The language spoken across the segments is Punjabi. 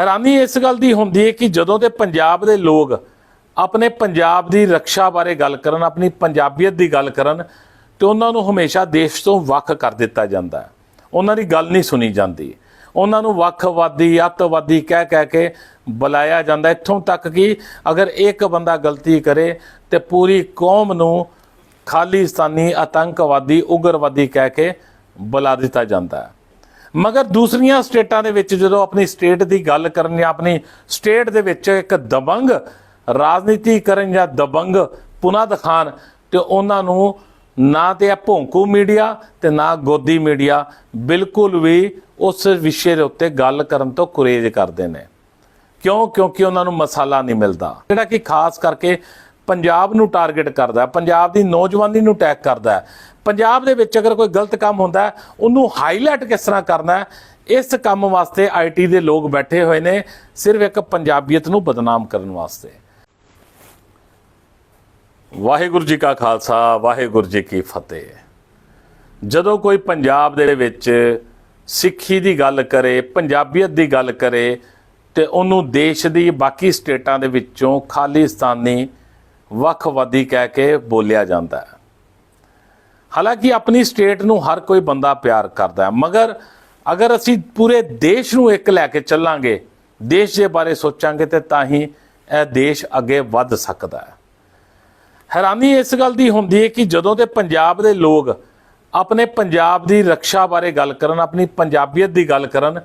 ਹੈਰਾਨੀ ਇਸ ਗੱਲ ਦੀ ਹੁੰਦੀ ਹੈ ਕਿ ਜਦੋਂ ਦੇ ਪੰਜਾਬ ਦੇ ਲੋਕ ਆਪਣੇ ਪੰਜਾਬ ਦੀ ਰੱਖਿਆ ਬਾਰੇ ਗੱਲ ਕਰਨ, ਆਪਣੀ ਪੰਜਾਬੀਅਤ ਦੀ ਗੱਲ ਕਰਨ, ਤੇ ਉਹਨਾਂ ਨੂੰ ਹਮੇਸ਼ਾ ਦੇਸ਼ ਤੋਂ ਵੱਖ ਕਰ ਦਿੱਤਾ ਜਾਂਦਾ ਹੈ। ਉਹਨਾਂ ਦੀ ਗੱਲ ਨਹੀਂ ਸੁਣੀ ਜਾਂਦੀ। ਉਹਨਾਂ ਨੂੰ ਵੱਖਵਾਦੀ, ਅੱਤਵਾਦੀ ਕਹਿ ਕਹਿ ਕੇ ਬੁਲਾਇਆ ਜਾਂਦਾ। ਇੱਥੋਂ ਤੱਕ ਕਿ ਅਗਰ ਇੱਕ ਬੰਦਾ ਗਲਤੀ ਕਰੇ ਤੇ ਪੂਰੀ ਕੌਮ ਨੂੰ ਖਾਲਿਸਤਾਨੀ, ਆਤੰਕਵਾਦੀ, ਉਗਰਵਾਦੀ ਕਹਿ ਕੇ ਬੁਲਾ ਦਿੱਤਾ ਜਾਂਦਾ ਹੈ। ਮਗਰ ਦੂਸਰੀਆਂ ਸਟੇਟਾਂ ਦੇ ਵਿੱਚ ਜਦੋਂ ਆਪਣੀ ਸਟੇਟ ਦੀ ਗੱਲ ਕਰਨ ਜਾਂ ਆਪਣੀ ਸਟੇਟ ਦੇ ਵਿੱਚ ਇੱਕ ਦਬੰਗ ਰਾਜਨੀਤੀ ਕਰਨ ਜਾਂ ਦਬੰਗ ਪੁਨਾ ਦਿਖਾਣ ਤੇ ਉਹਨਾਂ ਨੂੰ ਨਾ ਤੇ ਇਹ ਭੌਂਕੂ ਮੀਡੀਆ ਤੇ ਨਾ ਗੋਦੀ ਮੀਡੀਆ ਬਿਲਕੁਲ ਵੀ ਉਸ ਵਿਸ਼ੇ ਦੇ ਉੱਤੇ ਗੱਲ ਕਰਨ ਤੋਂ ਗੁਰੇਜ਼ ਕਰਦੇ ਨੇ। ਕਿਉਂ? ਕਿਉਂਕਿ ਉਹਨਾਂ ਨੂੰ ਮਸਾਲਾ ਨਹੀਂ ਮਿਲਦਾ। ਜਿਹੜਾ ਕਿ ਖਾਸ ਕਰਕੇ ਪੰਜਾਬ ਨੂੰ ਟਾਰਗੇਟ ਕਰਦਾ ਹੈ ਪੰਜਾਬ ਦੀ ਨੌਜਵਾਨੀ ਨੂੰ ਅਟੈਕ ਕਰਦਾ। ਹੈ ਪੰਜਾਬ ਦੇ ਵਿੱਚ ਅਗਰ ਕੋਈ ਗਲਤ ਕੰਮ ਹੁੰਦਾ ਹੈ ਉਹਨੂੰ ਹਾਈਲਾਈਟ ਕਿਸ ਤਰ੍ਹਾਂ ਕਰਨਾ ਹੈ? ਇਸ ਕੰਮ ਵਾਸਤੇ ਆਈਟੀ ਦੇ ਲੋਕ ਬੈਠੇ ਹੋਏ ਨੇ, ਸਿਰਫ ਇੱਕ ਪੰਜਾਬੀਅਤ ਨੂੰ ਬਦਨਾਮ ਕਰਨ ਵਾਸਤੇ। ਵਾਹਿਗੁਰੂ ਜੀ ਕਾ ਖਾਲਸਾ, ਵਾਹਿਗੁਰੂ ਜੀ ਕੀ ਫਤਿਹ। ਜਦੋਂ ਕੋਈ ਪੰਜਾਬ ਦੇ ਵਿੱਚ ਸਿੱਖੀ ਦੀ ਗੱਲ ਕਰੇ, ਪੰਜਾਬੀਅਤ ਦੀ ਗੱਲ ਕਰੇ, ਤੇ ਉਹਨੂੰ ਦੇਸ਼ ਦੀ ਬਾਕੀ ਸਟੇਟਾਂ ਦੇ ਵਿੱਚੋਂ ਖਾਲਿਸਤਾਨੀ ਵੱਖਵਾਦੀ ਕਹਿ ਕੇ ਬੋਲਿਆ ਜਾਂਦਾ ਹੈ। ਹਾਲਾਂਕਿ ਆਪਣੀ ਸਟੇਟ ਨੂੰ ਹਰ ਕੋਈ ਬੰਦਾ ਪਿਆਰ ਕਰਦਾ ਹੈ, ਮਗਰ ਅਗਰ ਅਸੀਂ ਪੂਰੇ ਦੇਸ਼ ਨੂੰ ਇੱਕ ਲੈ ਕੇ ਚੱਲਾਂਗੇ, ਦੇਸ਼ ਦੇ ਬਾਰੇ ਸੋਚਾਂਗੇ ਤੇ ਤਾਂ ਹੀ ਇਹ ਦੇਸ਼ ਅੱਗੇ ਵੱਧ ਸਕਦਾ ਹੈ। ਹੈਰਾਨੀ ਇਸ ਗੱਲ ਦੀ ਹੁੰਦੀ ਹੈ ਕਿ ਜਦੋਂ ਦੇ ਪੰਜਾਬ ਦੇ ਲੋਕ ਆਪਣੇ ਪੰਜਾਬ ਦੀ ਰੱਖਿਆ ਬਾਰੇ ਗੱਲ ਕਰਨ, ਆਪਣੀ ਪੰਜਾਬੀਅਤ ਦੀ ਗੱਲ ਕਰਨ,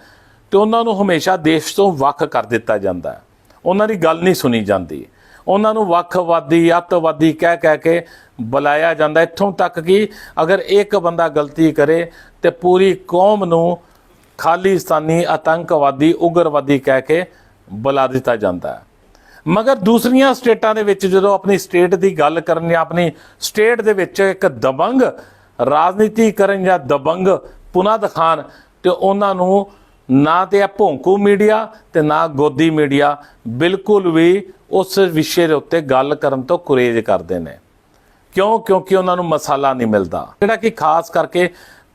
ਤੇ ਉਹਨਾਂ ਨੂੰ ਹਮੇਸ਼ਾ ਦੇਸ਼ ਤੋਂ ਵੱਖ ਕਰ ਦਿੱਤਾ ਜਾਂਦਾ ਹੈ। ਉਹਨਾਂ ਦੀ ਗੱਲ ਨਹੀਂ ਸੁਣੀ ਜਾਂਦੀ। ਉਹਨਾਂ ਨੂੰ ਵੱਖਵਾਦੀ, ਅੱਤਵਾਦੀ ਕਹਿ ਕਹਿ ਕੇ ਬੁਲਾਇਆ ਜਾਂਦਾ। ਇੱਥੋਂ ਤੱਕ ਕਿ ਅਗਰ ਇੱਕ ਬੰਦਾ ਗਲਤੀ ਕਰੇ ਤੇ ਪੂਰੀ ਕੌਮ ਨੂੰ ਖਾਲਿਸਤਾਨੀ, ਆਤੰਕਵਾਦੀ, ਉਗਰਵਾਦੀ ਕਹਿ ਕੇ ਬੁਲਾ ਦਿੱਤਾ ਜਾਂਦਾ ਹੈ। ਮਗਰ ਦੂਸਰੀਆਂ ਸਟੇਟਾਂ ਦੇ ਵਿੱਚ ਜਦੋਂ ਆਪਣੀ ਸਟੇਟ ਦੀ ਗੱਲ ਕਰਨ ਜਾਂ ਆਪਣੀ ਸਟੇਟ ਦੇ ਵਿੱਚ ਇੱਕ ਦਬੰਗ, ਰਾਜਨੀਤੀ ਕਰਨ ਜਾਂ ਦਬੰਗ ਪੁਨਾ ਦਿਖਾਣ ਤੇ ਉਹਨਾਂ ਨੂੰ ਨਾ ਤੇ ਇਹ ਭੌਂਕੂ ਮੀਡੀਆ ਤੇ ਨਾ ਗੋਦੀ ਮੀਡੀਆ, ਬਿਲਕੁਲ ਵੀ ਉਸ ਵਿਸ਼ੇ ਦੇ ਉੱਤੇ ਗੱਲ ਕਰਨ ਤੋਂ ਗੁਰੇਜ਼ ਕਰਦੇ ਨੇ। ਕਿਉਂ? ਕਿਉਂਕਿ ਉਹਨਾਂ ਨੂੰ ਮਸਾਲਾ ਨਹੀਂ ਮਿਲਦਾ। ਜਿਹੜਾ ਕਿ ਖਾਸ ਕਰਕੇ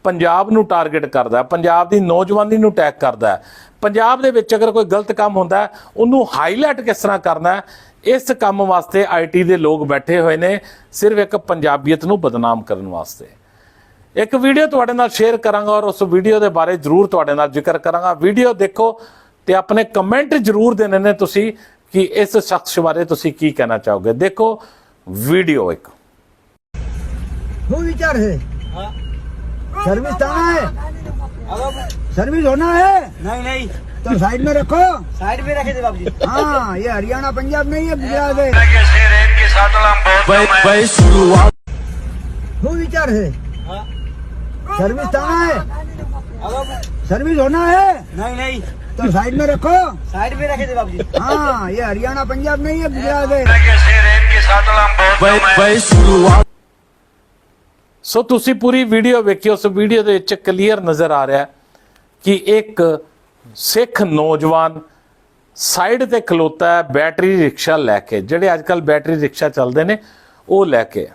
ਪੰਜਾਬ ਨੂੰ ਟਾਰਗੇਟ ਕਰਦਾ ਪੰਜਾਬ ਦੀ ਨੌਜਵਾਨੀ ਨੂੰ ਅਟੈਕ ਕਰਦਾ ਪੰਜਾਬ ਦੇ ਵਿੱਚ ਅਗਰ ਕੋਈ ਗਲਤ ਕੰਮ ਹੁੰਦਾ ਉਹਨੂੰ ਹਾਈਲਾਈਟ ਕਿਸ ਤਰ੍ਹਾਂ ਕਰਨਾ ਇਸ ਕੰਮ ਵਾਸਤੇ ਆਈਟੀ ਦੇ ਲੋਕ ਬੈਠੇ ਹੋਏ ਨੇ, ਸਿਰਫ ਇੱਕ ਪੰਜਾਬੀਅਤ ਨੂੰ ਬਦਨਾਮ ਕਰਨ ਵਾਸਤੇ। ਇੱਕ ਵੀਡੀਓ ਤੁਹਾਡੇ ਨਾਲ ਸ਼ੇਅਰ ਕਰਾਂਗਾ ਔਰ ਉਸ ਵੀਡੀਓ ਦੇ ਬਾਰੇ ਜਰੂਰ ਤੁਹਾਡੇ ਨਾਲ ਜ਼ਿਕਰ ਕਰਾਂਗਾ ਵੀਡੀਓ ਦੇਖੋ ਤੇ ਆਪਣੇ ਕਮੈਂਟ ਜਰੂਰ ਦੇਣੇ ਨੇ ਤੁਸੀਂ ਕਿ ਇਸ ਸ਼ਖਸ ਬਾਰੇ ਤੁਸੀਂ ਕੀ ਕਹਿਣਾ ਚਾਹੋਗੇ ਦੇਖੋ ਵੀਡੀਓ ਇੱਕ वो विचार है सर्विस आना है सर्विस होना है नहीं नहीं तो साइड में रखो साइड में रखे थे बाबू जी हाँ ये हरियाणा पंजाब नहीं है गुजरात है के शेर है इनके साथ हम बहुत कम है वो विचार है हाँ। सर्विस आना है सर्विस होना है नहीं नहीं तो साइड में रखो साइड में रखे थे बाबू जी हाँ ये हरियाणा पंजाब नहीं है गुजरात है के शेर है इनके साथ हम बहुत कम है ਸੋ ਤੁਸੀਂ ਪੂਰੀ ਵੀਡੀਓ ਵੇਖਿਓ ਉਸ ਵੀਡੀਓ ਦੇ ਵਿੱਚ ਕਲੀਅਰ ਨਜ਼ਰ ਆ ਰਿਹਾ ਹੈ ਕਿ ਇੱਕ ਸਿੱਖ ਨੌਜਵਾਨ ਸਾਈਡ ਤੇ ਖਲੋਤਾ ਹੈ ਬੈਟਰੀ ਰਿਕਸ਼ਾ ਲੈ ਕੇ ਜਿਹੜੇ ਅੱਜ ਕੱਲ ਬੈਟਰੀ ਰਿਕਸ਼ਾ ਚੱਲਦੇ ਨੇ ਉਹ ਲੈ ਕੇ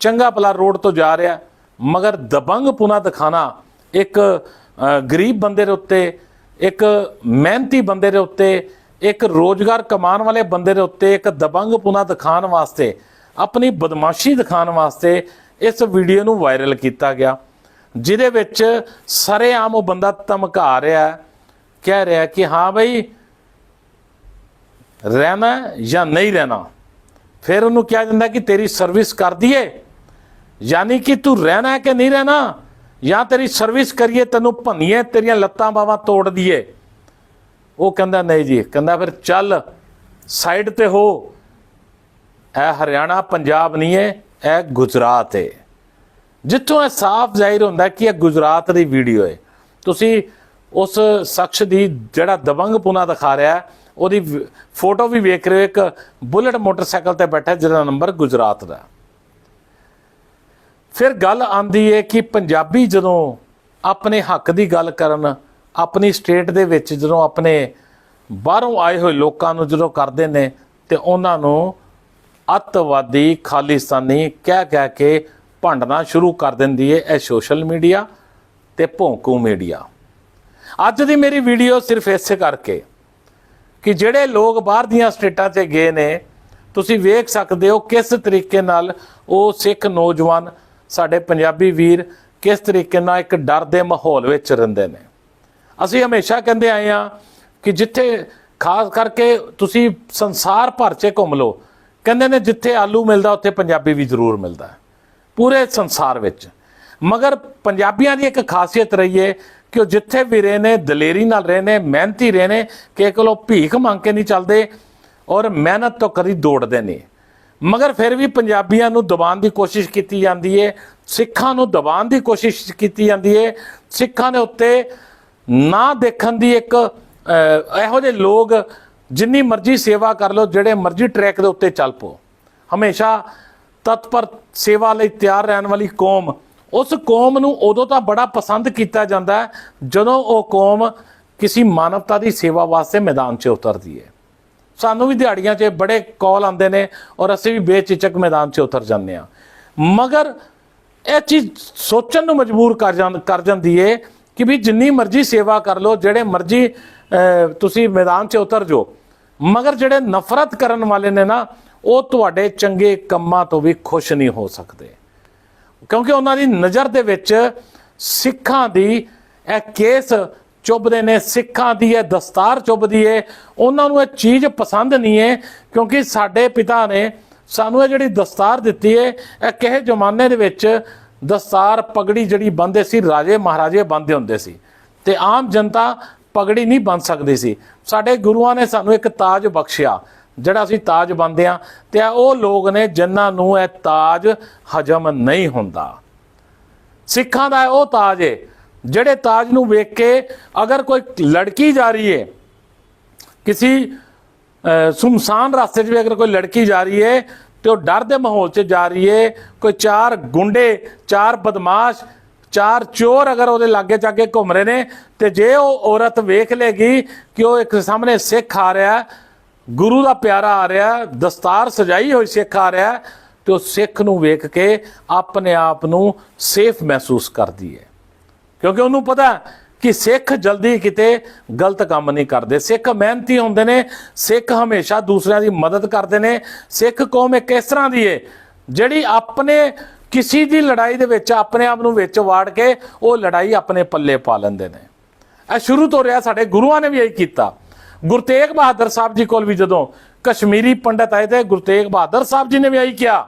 ਚੰਗਾ ਭਲਾ ਰੋਡ ਤੋਂ ਜਾ ਰਿਹਾ ਮਗਰ ਦਬੰਗ ਪੁਨਾ ਦਿਖਾਣਾ, ਇੱਕ ਗਰੀਬ ਬੰਦੇ ਦੇ ਉੱਤੇ, ਇੱਕ ਮਿਹਨਤੀ ਬੰਦੇ ਦੇ ਉੱਤੇ, ਇੱਕ ਰੋਜ਼ਗਾਰ ਕਮਾਉਣ ਵਾਲੇ ਬੰਦੇ ਦੇ ਉੱਤੇ, ਇੱਕ ਦਬੰਗ ਪੁਨਾ ਦਿਖਾਉਣ ਵਾਸਤੇ, ਆਪਣੀ ਬਦਮਾਸ਼ੀ ਦਿਖਾਉਣ ਵਾਸਤੇ ਇਸ ਵੀਡੀਓ ਨੂੰ ਵਾਇਰਲ ਕੀਤਾ ਗਿਆ, ਜਿਹਦੇ ਵਿੱਚ ਸਰੇਆਮ ਉਹ ਬੰਦਾ ਧਮਕਾ ਰਿਹਾ ਕਹਿ ਰਿਹਾ ਕਿ ਹਾਂ ਬਈ, ਰਹਿਣਾ ਜਾਂ ਨਹੀਂ ਰਹਿਣਾ, ਫਿਰ ਉਹਨੂੰ ਕਿਹਾ ਜਾਂਦਾ ਕਿ ਤੇਰੀ ਸਰਵਿਸ ਕਰ ਦਈਏ। ਯਾਨੀ ਕਿ ਤੂੰ ਰਹਿਣਾ ਹੈ ਕਿ ਨਹੀਂ ਰਹਿਣਾ? ਜਾਂ ਤੇਰੀ ਸਰਵਿਸ ਕਰੀਏ, ਤੈਨੂੰ ਭੰਨੀਏ, ਤੇਰੀਆਂ ਲੱਤਾਂ ਬਾਹਾਂ ਤੋੜ ਦਈਏ। ਉਹ ਕਹਿੰਦਾ, ਨਹੀਂ ਜੀ। ਕਹਿੰਦਾ, ਫਿਰ ਚੱਲ ਸਾਈਡ ਤੇ ਹੋ। ਇਹ ਹਰਿਆਣਾ, ਪੰਜਾਬ ਨਹੀਂ ਹੈ, ਇਹ ਗੁਜਰਾਤ ਹੈ। ਜਿੱਥੋਂ ਇਹ ਸਾਫ਼ ਜ਼ਾਹਿਰ ਹੁੰਦਾ ਕਿ ਇਹ ਗੁਜਰਾਤ ਦੀ ਵੀਡੀਓ ਹੈ। ਤੁਸੀਂ ਉਸ ਸ਼ਖਸ ਦੀ ਜਿਹੜਾ ਦਬੰਗ ਪੁਨਾ ਦਿਖਾ ਰਿਹਾ, ਉਹਦੀ ਫੋਟੋ ਵੀ ਵੇਖ ਰਹੇ ਹੋ। ਇੱਕ ਬੁਲਟ ਮੋਟਰਸਾਈਕਲ ਤੇ ਬੈਠਾ, ਜਿਹਦਾ ਨੰਬਰ ਗੁਜਰਾਤ ਦਾ ਫਿਰ ਗੱਲ ਆਂਦੀ ਹੈ ਕਿ ਪੰਜਾਬੀ ਜਦੋਂ ਆਪਣੇ ਹੱਕ ਦੀ ਗੱਲ ਕਰਨ, ਆਪਣੀ ਸਟੇਟ ਦੇ ਵਿੱਚ ਜਦੋਂ ਆਪਣੇ ਬਾਹਰੋਂ ਆਏ ਹੋਏ ਲੋਕਾਂ ਨੂੰ ਜਦੋਂ ਕਰਦੇ ਨੇ, ਤੇ ਉਹਨਾਂ ਨੂੰ ਅੱਤਵਾਦੀ, ਖਾਲਿਸਤਾਨੀ ਕਹਿ ਕਹਿ ਕੇ ਭੰਡਣਾ ਸ਼ੁਰੂ ਕਰ ਦਿੰਦੀ ਹੈ ਇਹ ਸੋਸ਼ਲ ਮੀਡੀਆ ਤੇ ਭੌਂਕੂ ਮੀਡੀਆ। ਅੱਜ ਦੀ ਮੇਰੀ ਵੀਡੀਓ ਸਿਰਫ ਇਸੇ ਕਰਕੇ ਕਿ ਜਿਹੜੇ ਲੋਕ ਬਾਹਰ ਦੀਆਂ ਸਟੇਟਾਂ 'ਤੇ ਗਏ ਨੇ, ਤੁਸੀਂ ਵੇਖ ਸਕਦੇ ਹੋ ਕਿਸ ਤਰੀਕੇ ਨਾਲ ਉਹ ਸਿੱਖ ਨੌਜਵਾਨ ਸਾਡੇ ਪੰਜਾਬੀ ਵੀਰ ਕਿਸ ਤਰੀਕੇ ਨਾਲ ਇੱਕ ਡਰ ਦੇ ਮਾਹੌਲ ਵਿੱਚ ਰਹਿੰਦੇ ਨੇ। ਅਸੀਂ ਹਮੇਸ਼ਾ ਕਹਿੰਦੇ ਆਏ ਆ ਕਿ ਜਿੱਥੇ ਖਾਸ ਕਰਕੇ ਤੁਸੀਂ ਸੰਸਾਰ ਭਰ 'ਚ ਘੁੰਮ ਲਓ, ਕਹਿੰਦੇ ਨੇ ਜਿੱਥੇ ਆਲੂ ਮਿਲਦਾ ਉੱਥੇ ਪੰਜਾਬੀ ਵੀ ਜ਼ਰੂਰ ਮਿਲਦਾ ਪੂਰੇ ਸੰਸਾਰ ਵਿੱਚ। ਮਗਰ ਪੰਜਾਬੀਆਂ ਦੀ ਇੱਕ ਖਾਸੀਅਤ ਰਹੀ ਹੈ ਕਿ ਉਹ ਜਿੱਥੇ ਵੀ ਰਹੇ ਨੇ, ਦਲੇਰੀ ਨਾਲ ਰਹੇ ਨੇ, ਮਿਹਨਤੀ ਰਹੇ ਨੇ, ਕਿ ਕੋਲੋਂ ਭੀਖ ਮੰਗ ਕੇ ਨਹੀਂ ਚੱਲਦੇ ਔਰ ਮਿਹਨਤ ਤੋਂ ਕਦੀ ਦੌੜਦੇ ਨਹੀਂ। ਮਗਰ ਫਿਰ ਵੀ ਪੰਜਾਬੀਆਂ ਨੂੰ ਦਬਾਉਣ ਦੀ ਕੋਸ਼ਿਸ਼ ਕੀਤੀ ਜਾਂਦੀ ਹੈ ਸਿੱਖਾਂ ਨੂੰ ਦਬਾਉਣ ਦੀ ਕੋਸ਼ਿਸ਼ ਕੀਤੀ ਜਾਂਦੀ ਹੈ ਸਿੱਖਾਂ ਦੇ ਉੱਤੇ ਨਾ ਦੇਖਣ ਦੀ ਇੱਕ ਇਹੋ ਜਿਹੇ ਲੋਕ ਜਿੰਨੀ ਮਰਜ਼ੀ ਸੇਵਾ ਕਰ ਲਓ, ਜਿਹੜੇ ਮਰਜ਼ੀ ਟਰੈਕ ਦੇ ਉੱਤੇ ਚੱਲ ਪੋ ਹਮੇਸ਼ਾ ਤਤਪਰ ਸੇਵਾ ਲਈ ਤਿਆਰ ਰਹਿਣ ਵਾਲੀ ਕੌਮ, ਉਸ ਕੌਮ ਨੂੰ ਉਦੋਂ ਤਾਂ ਬੜਾ ਪਸੰਦ ਕੀਤਾ ਜਾਂਦਾ ਜਦੋਂ ਉਹ ਕੌਮ ਕਿਸੇ ਮਾਨਵਤਾ ਦੀ ਸੇਵਾ ਵਾਸਤੇ ਮੈਦਾਨ 'ਚ ਉਤਰਦੀ ਹੈ ਸਾਨੂੰ ਵੀ ਦਿਹਾੜੀਆਂ 'ਚ ਬੜੇ ਕਾਲ ਆਉਂਦੇ ਨੇ ਔਰ ਅਸੀਂ ਵੀ ਬੇਚਿਚਕ ਮੈਦਾਨ 'ਚ ਉਤਰ ਜਾਂਦੇ ਆ ਮਗਰ ਇਹ ਚੀਜ਼ ਸੋਚਣ ਨੂੰ ਮਜਬੂਰ ਕਰ ਜਾਂ, ਕਰ ਜਾਂਦੀ ਏ ਕਿ ਵੀ ਜਿੰਨੀ ਮਰਜ਼ੀ ਸੇਵਾ ਕਰ ਲਓ, ਜਿਹੜੇ ਮਰਜ਼ੀ ਤੁਸੀਂ ਮੈਦਾਨ 'ਚ ਉਤਰ ਜਾਓ। ਮਗਰ ਜਿਹੜੇ ਨਫ਼ਰਤ ਕਰਨ ਵਾਲੇ ਨੇ ਨਾ, ਉਹ ਤੁਹਾਡੇ ਚੰਗੇ ਕੰਮਾਂ ਤੋਂ ਵੀ ਖੁਸ਼ ਨਹੀਂ ਹੋ ਸਕਦੇ। ਕਿਉਂਕਿ ਉਹਨਾਂ ਦੀ ਨਜ਼ਰ ਦੇ ਵਿੱਚ ਸਿੱਖਾਂ ਦੀ ਇਹ ਕੇਸ ਚੁੱਭਦੇ ਨੇ, ਸਿੱਖਾਂ ਦੀ ਇਹ ਦਸਤਾਰ ਚੁੱਭਦੀ ਏ। ਉਹਨਾਂ ਨੂੰ ਇਹ ਚੀਜ਼ ਪਸੰਦ ਨਹੀਂ ਏ, ਕਿਉਂਕਿ ਸਾਡੇ ਪਿਤਾ ਨੇ ਸਾਨੂੰ ਇਹ ਜਿਹੜੀ ਦਸਤਾਰ ਦਿੱਤੀ ਏ, ਇਹ ਕਿਸੇ ਜ਼ਮਾਨੇ ਦੇ ਵਿੱਚ ਦਸਤਾਰ ਪਗੜੀ ਜਿਹੜੀ ਬੰਦੇ ਸੀ, ਰਾਜੇ ਮਹਾਰਾਜੇ ਬੰਦੇ ਹੁੰਦੇ ਸੀ। ਤੇ ਆਮ ਜਨਤਾ ਪਗੜੀ ਨਹੀਂ ਬੰਨ ਸਕਦੀ ਸੀ। ਸਾਡੇ ਗੁਰੂਆਂ ਨੇ ਸਾਨੂੰ ਇੱਕ ਤਾਜ ਬਖਸ਼ਿਆ, ਜਿਹੜਾ ਅਸੀਂ ਤਾਜ ਬੰਨਦੇ ਆ ਤੇ ਇਹ ਉਹ ਲੋਕ ਨੇ ਜਿਨ੍ਹਾਂ ਨੂੰ ਇਹ ਤਾਜ ਹਜਮ ਨਹੀਂ ਹੁੰਦਾ। ਸਿੱਖਾਂ ਦਾ ਉਹ ਤਾਜ ਏ ਜਿਹੜੇ ਤਾਜ ਨੂੰ ਵੇਖ ਕੇ ਅਗਰ ਕੋਈ ਲੜਕੀ ਜਾ ਰਹੀ ਹੈ ਕਿਸੇ ਸੁਮਸਾਨ ਰਸਤੇ 'ਚ ਵੀ ਅਗਰ ਕੋਈ ਲੜਕੀ ਜਾ ਰਹੀ ਹੈ ਤੇ ਉਹ ਡਰ ਦੇ ਮਾਹੌਲ 'ਚ ਜਾ ਰਹੀ ਹੈ ਕੋਈ ਚਾਰ ਗੁੰਡੇ ਚਾਰ ਬਦਮਾਸ਼ ਚਾਰ ਚੋਰ ਅਗਰ ਉਹਦੇ ਲਾਗੇ ਜਾਗੇ ਘੁੰਮ ਰਹੇ ਨੇ ਤੇ ਜੇ ਉਹ ਔਰਤ ਵੇਖ ਲੇਗੀ ਕਿ ਉਹ ਇੱਕ ਸਾਹਮਣੇ ਸਿੱਖ ਆ ਰਿਹਾ ਗੁਰੂ ਦਾ ਪਿਆਰਾ ਆ ਰਿਹਾ ਦਸਤਾਰ ਸਜਾਈ ਹੋਈ ਸਿੱਖ ਆ ਰਿਹਾ ਹੈ, ਤੇ ਉਹ ਸਿੱਖ ਨੂੰ ਵੇਖ ਕੇ ਆਪਣੇ ਆਪ ਨੂੰ ਸੇਫ ਮਹਿਸੂਸ ਕਰਦੀ ਹੈ ਕਿਉਂਕਿ ਉਹਨੂੰ ਪਤਾ ਕਿ ਸਿੱਖ ਜਲਦੀ ਕਿਤੇ ਗਲਤ ਕੰਮ ਨਹੀਂ ਕਰਦੇ। ਸਿੱਖ ਮਿਹਨਤੀ ਹੁੰਦੇ ਨੇ, ਸਿੱਖ ਹਮੇਸ਼ਾ ਦੂਸਰਿਆਂ ਦੀ ਮਦਦ ਕਰਦੇ ਨੇ। ਸਿੱਖ ਕੌਮ ਇੱਕ ਇਸ ਤਰ੍ਹਾਂ ਦੀ ਹੈ ਜਿਹੜੀ ਆਪਣੇ ਕਿਸੇ ਦੀ ਲੜਾਈ ਦੇ ਵਿੱਚ, ਆਪਣੇ ਆਪ ਨੂੰ ਵਿੱਚ ਵਾੜ ਕੇ ਉਹ ਲੜਾਈ ਆਪਣੇ ਪੱਲੇ ਪਾ ਲੈਂਦੇ ਨੇ। ਇਹ ਸ਼ੁਰੂ ਤੋਂ ਰਿਹਾ ਸਾਡੇ ਗੁਰੂਆਂ ਨੇ ਵੀ ਇਹੀ ਕੀਤਾ। ਗੁਰੂ ਤੇਗ ਬਹਾਦਰ ਸਾਹਿਬ ਜੀ ਕੋਲ ਵੀ ਜਦੋਂ ਕਸ਼ਮੀਰੀ ਪੰਡਤ ਆਏ ਤੇ ਗੁਰੂ ਤੇਗ ਬਹਾਦਰ ਸਾਹਿਬ ਜੀ ਨੇ ਵੀ ਇਹੀ ਕਿਹਾ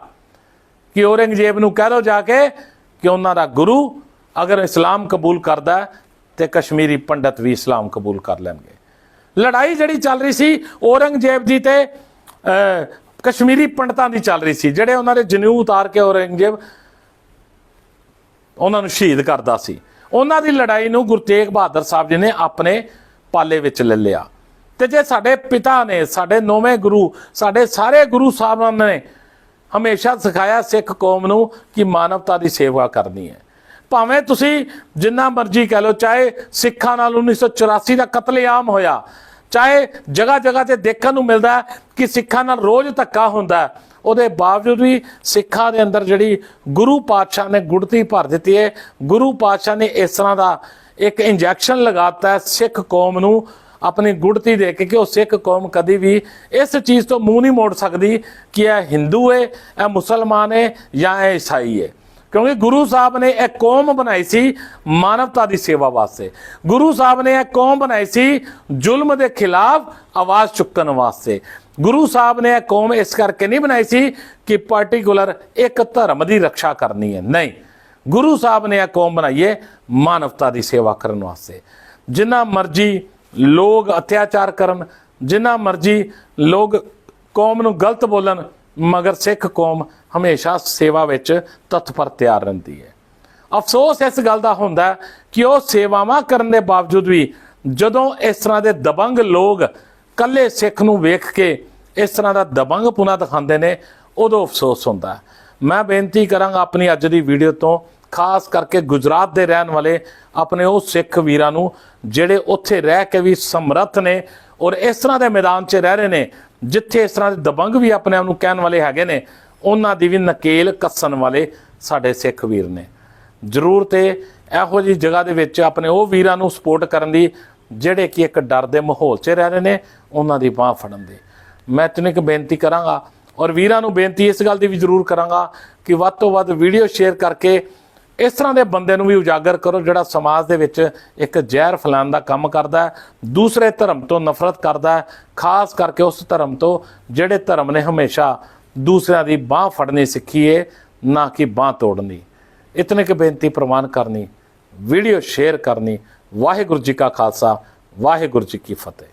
ਕਿ ਔਰੰਗਜ਼ੇਬ ਨੂੰ ਕਹਿ ਲਓ ਜਾ ਕੇ ਕਿ ਉਹਨਾਂ ਦਾ ਗੁਰੂ ਅਗਰ ਇਸਲਾਮ ਕਬੂਲ ਕਰਦਾ ਹੈ, ਤੇ ਕਸ਼ਮੀਰੀ ਪੰਡਤ ਵੀ ਇਸਲਾਮ ਕਬੂਲ ਕਰ ਲੈਣਗੇ। ਲੜਾਈ ਜਿਹੜੀ ਚੱਲ ਰਹੀ ਸੀ ਔਰੰਗਜ਼ੇਬ ਦੀ ਤੇ ਕਸ਼ਮੀਰੀ ਪੰਡਤਾਂ ਦੀ ਚੱਲ ਰਹੀ ਸੀ ਜਿਹੜੇ ਉਹਨਾਂ ਦੇ ਜਨੇਊ ਉਤਾਰ ਕੇ ਔਰੰਗਜ਼ੇਬ ਉਹਨਾਂ ਨੂੰ ਸ਼ਹੀਦ ਕਰਦਾ ਸੀ। ਉਹਨਾਂ ਦੀ ਲੜਾਈ ਨੂੰ ਗੁਰੂ ਤੇਗ ਬਹਾਦਰ ਸਾਹਿਬ ਜੀ ਨੇ ਆਪਣੇ ਪਾਲੇ ਵਿੱਚ ਲੈ ਲਿਆ। ਤੇ ਜੇ ਸਾਡੇ ਪਿਤਾ ਨੇ ਸਾਡੇ ਨੌਵੇਂ ਗੁਰੂ ਸਾਡੇ ਸਾਰੇ ਗੁਰੂ ਸਾਹਿਬਾਨ ਨੇ ਹਮੇਸ਼ਾ ਸਿਖਾਇਆ ਸਿੱਖ ਕੌਮ ਨੂੰ ਕਿ ਮਾਨਵਤਾ ਦੀ ਸੇਵਾ ਕਰਨੀ ਹੈ। ਭਾਵੇਂ ਤੁਸੀਂ ਜਿੰਨਾ ਮਰਜ਼ੀ ਕਹਿ ਲਓ, ਚਾਹੇ ਸਿੱਖਾਂ ਨਾਲ 1984 ਦਾ ਕਤਲੇਆਮ ਹੋਇਆ, ਚਾਹੇ ਜਗ੍ਹਾ ਜਗ੍ਹਾ ਤੇ ਦੇਖਣ ਨੂੰ ਮਿਲਦਾ ਕਿ ਸਿੱਖਾਂ ਨਾਲ ਰੋਜ਼ ਧੱਕਾ ਹੁੰਦਾ ਉਹਦੇ ਬਾਵਜੂਦ ਵੀ ਸਿੱਖਾਂ ਦੇ ਅੰਦਰ ਜਿਹੜੀ ਗੁਰੂ ਪਾਤਸ਼ਾਹ ਨੇ ਗੁੜਤੀ ਭਰ ਦਿੱਤੀ ਹੈ, ਗੁਰੂ ਪਾਤਸ਼ਾਹ ਨੇ ਇਸ ਤਰ੍ਹਾਂ ਦਾ ਇੱਕ ਇੰਜੈਕਸ਼ਨ ਲਗਾਤਾ ਹੈ ਸਿੱਖ ਕੌਮ ਨੂੰ ਆਪਣੀ ਗੁੜਤੀ ਦੇ ਕੇ ਕਿ ਉਹ ਸਿੱਖ ਕੌਮ ਕਦੀ ਵੀ ਇਸ ਚੀਜ਼ ਤੋਂ ਮੂੰਹ ਨਹੀਂ ਮੋੜ ਸਕਦੀ ਕਿ ਇਹ ਹਿੰਦੂ ਹੈ, ਇਹ ਮੁਸਲਮਾਨ ਹੈ ਜਾਂ ਇਹ ਈਸਾਈ ਹੈ। ਕਿਉਂਕਿ ਗੁਰੂ ਸਾਹਿਬ ਨੇ ਇਹ ਕੌਮ ਬਣਾਈ ਸੀ ਮਾਨਵਤਾ ਦੀ ਸੇਵਾ ਵਾਸਤੇ। ਗੁਰੂ ਸਾਹਿਬ ਨੇ ਇਹ ਕੌਮ ਬਣਾਈ ਸੀ ਜ਼ੁਲਮ ਦੇ ਖਿਲਾਫ ਆਵਾਜ਼ ਚੁੱਕਣ ਵਾਸਤੇ। ਗੁਰੂ ਸਾਹਿਬ ਨੇ ਇਹ ਕੌਮ ਇਸ ਕਰਕੇ ਨਹੀਂ ਬਣਾਈ ਸੀ ਕਿ ਪਾਰਟਿਕੂਲਰ ਇੱਕ ਧਰਮ ਦੀ ਰੱਖਿਆ ਕਰਨੀ ਹੈ। ਨਹੀਂ। ਗੁਰੂ ਸਾਹਿਬ ਨੇ ਇਹ ਕੌਮ ਬਣਾਈ ਹੈ ਮਾਨਵਤਾ ਦੀ ਸੇਵਾ ਕਰਨ ਵਾਸਤੇ। ਜਿੰਨਾ ਮਰਜ਼ੀ ਲੋਕ ਅਤਿਆਚਾਰ ਕਰਨ, ਜਿੰਨਾ ਮਰਜ਼ੀ ਲੋਕ ਕੌਮ ਨੂੰ ਗਲਤ ਬੋਲਣ ਮਗਰ ਸਿੱਖ ਕੌਮ ਹਮੇਸ਼ਾ ਸੇਵਾ ਵਿੱਚ ਤਤਪਰ ਤਿਆਰ ਰਹਿੰਦੀ ਹੈ। ਅਫਸੋਸ ਇਸ ਗੱਲ ਦਾ ਹੁੰਦਾ ਕਿ ਉਹ ਸੇਵਾਵਾਂ ਕਰਨ ਦੇ ਬਾਵਜੂਦ ਵੀ ਜਦੋਂ ਇਸ ਤਰ੍ਹਾਂ ਦੇ ਦਬੰਗ ਲੋਕ ਕੱਲੇ ਸਿੱਖ ਨੂੰ ਵੇਖ ਕੇ ਇਸ ਤਰ੍ਹਾਂ ਦਾ ਦਬੰਗ ਪੁਨਾ ਦਿਖਾਉਂਦੇ ਨੇ, ਉਦੋਂ ਅਫਸੋਸ ਹੁੰਦਾ ਮੈਂ ਬੇਨਤੀ ਕਰਾਂਗਾ ਆਪਣੀ ਅੱਜ ਦੀ ਵੀਡੀਓ ਤੋਂ, ਖਾਸ ਕਰਕੇ ਗੁਜਰਾਤ ਦੇ ਰਹਿਣ ਵਾਲੇ ਆਪਣੇ ਉਹ ਸਿੱਖ ਵੀਰਾਂ ਨੂੰ, ਜਿਹੜੇ ਉੱਥੇ ਰਹਿ ਕੇ ਵੀ ਸਮਰੱਥ ਨੇ ਔਰ ਇਸ ਤਰ੍ਹਾਂ ਦੇ ਮੈਦਾਨ 'ਚ ਰਹਿ ਰਹੇ ਨੇ ਜਿੱਥੇ ਇਸ ਤਰ੍ਹਾਂ ਦੇ ਦਬੰਗ ਵੀ ਆਪਣੇ ਆਪ ਨੂੰ ਕਹਿਣ ਵਾਲੇ ਹੈਗੇ ਨੇ, ਉਹਨਾਂ ਦੀ ਵੀ ਨਕੇਲ ਕੱਸਣ ਵਾਲੇ ਸਾਡੇ ਸਿੱਖ ਵੀਰ ਨੇ। ਜ਼ਰੂਰ ਹੈ ਇਹੋ ਜਿਹੀ ਜਗ੍ਹਾ ਦੇ ਵਿੱਚ ਆਪਣੇ ਉਹ ਵੀਰਾਂ ਨੂੰ ਸਪੋਰਟ ਕਰਨ ਦੀ, ਜਿਹੜੇ ਕਿ ਇੱਕ ਡਰ ਦੇ ਮਾਹੌਲ 'ਚ ਰਹਿ ਰਹੇ ਨੇ, ਉਹਨਾਂ ਦੀ ਬਾਹ ਫੜਨ ਦੀ। ਮੈਂ ਤੈਨੂੰ ਇੱਕ ਬੇਨਤੀ ਕਰਾਂਗਾ, ਔਰ ਵੀਰਾਂ ਨੂੰ ਬੇਨਤੀ ਇਸ ਗੱਲ ਦੀ ਵੀ ਜ਼ਰੂਰ ਕਰਾਂਗਾ ਕਿ ਵੱਧ ਤੋਂ ਵੱਧ ਵੀਡੀਓ ਸ਼ੇਅਰ ਕਰਕੇ ਇਸ ਤਰ੍ਹਾਂ ਦੇ ਬੰਦੇ ਨੂੰ ਵੀ ਉਜਾਗਰ ਕਰੋ ਜਿਹੜਾ ਸਮਾਜ ਦੇ ਵਿੱਚ ਇੱਕ ਜ਼ਹਿਰ ਫੈਲਾਉਣ ਦਾ ਕੰਮ ਕਰਦਾ ਹੈ, ਦੂਸਰੇ ਧਰਮ ਤੋਂ ਨਫ਼ਰਤ ਕਰਦਾ ਹੈ, ਖਾਸ ਕਰਕੇ ਉਸ ਧਰਮ ਤੋਂ ਜਿਹੜੇ ਧਰਮ ਨੇ ਹਮੇਸ਼ਾ ਦੂਸਰਿਆਂ ਦੀ ਬਾਹ ਫੜਨੀ ਸਿੱਖੀ ਏ ਨਾ ਕਿ ਬਾਹ ਤੋੜਨੀ। ਇਤਨੇ ਕਿ ਬੇਨਤੀ ਪ੍ਰਵਾਨ ਕਰਨੀ, ਵੀਡੀਓ ਸ਼ੇਅਰ ਕਰਨੀ। ਵਾਹਿਗੁਰੂ ਜੀ ਕਾ ਖਾਲਸਾ, ਵਾਹਿਗੁਰੂ ਜੀ ਕੀ ਫਤਿਹ।